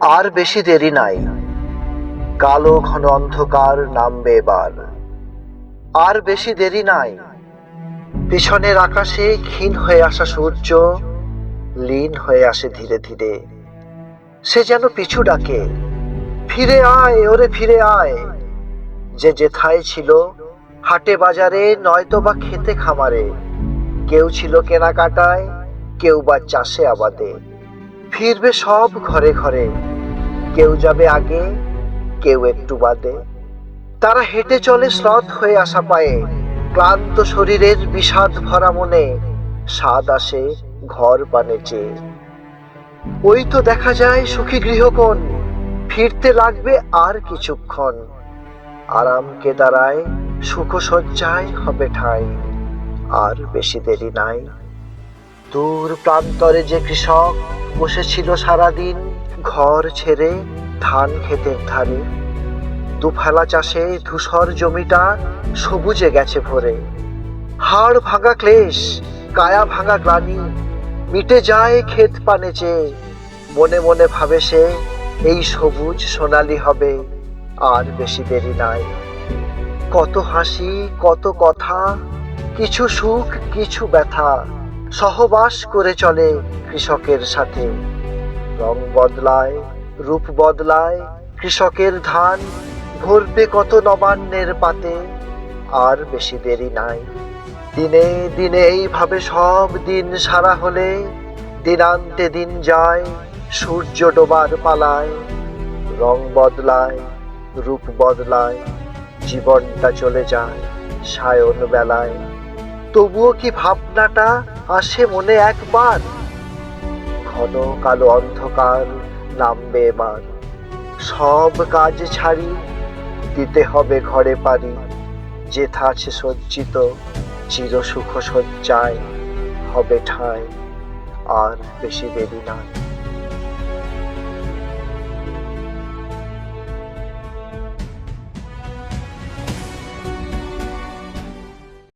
আর বেশি দেরি নাই। কালো ঘন অন্ধকার নামবে এবার। আর বেশি দেরি নাই। পিছনের আকাশে ক্ষীণ হয়ে আসা সূর্য, লীন হয়ে আসে ধীরে ধীরে। সে যেন পিছু ডাকে, ফিরে আয়, ওরে ফিরে আয়। যে যেথায় ছিল, হাটে বাজারে নয়তো বা খেতে খামারে। কেউ ছিল কেনাকাটায়, কেউ বা চাষে আবাদে। ফিরবে সব ঘরে ঘরে। কেউ যাবে আগে, কেউ একটু বাদে। তারা হেঁটে চলে শ্রদ্ধ হয়ে আসা পায়ে। ক্লান্ত শরীরের বিষাদ ভরা মনে স্বাদ আসে ঘর পানে ওই তো দেখা যায় সুখী গৃহকোণ, ফিরতে লাগবে আর কিছুক্ষণ। আরামকে দাঁড়ায় সুখ সজ্জায় হবে ঠাই, আর বেশি দেরি নাই। দূর প্রান্তরে যে কৃষক বসেছিল সারাদিন ঘর ছেড়ে ধান ক্ষেতের ধারে দুফেলা চাষে ধূসর জমিটা সবুজে গেছে ভরে। হাড় ভাঙা ক্লেশ, কায়া ভাঙা গ্লানি, মিটে যায় ক্ষেত পানে চেয়ে মনে মনে ভাবে সে, এই সবুজ সোনালি হবে, আর বেশি দেরি নাই। কত হাসি, কত কথা, কিছু সুখ, কিছু ব্যথা। সহবাস করে চলে কৃষকের সাথে। রং বদলায়, রূপ বদলায়, কৃষকের ধান ভরবে কত নবান্নের পাতে, আর বেশি দেরি নাই। দিনে দিনে এইভাবে সব দিন সারা হলে দিনান্তে দিন যায়, সূর্য ডোবার পালায়। রং বদলায়, রূপ বদলায়, জীবনটা চলে যায় সায়ন বেলায়। তবুও কি ভাবনাটা আসে মনে একবার। ঘন কালো অন্ধকার নামবে এবার। সব কাজ ছাড়ি, দিতে হবে ঘরে পারি যেথা আছে সজ্জিত, চির সুখ সজ্জায় হবে ঠায় আর বেশি দেরি নাই।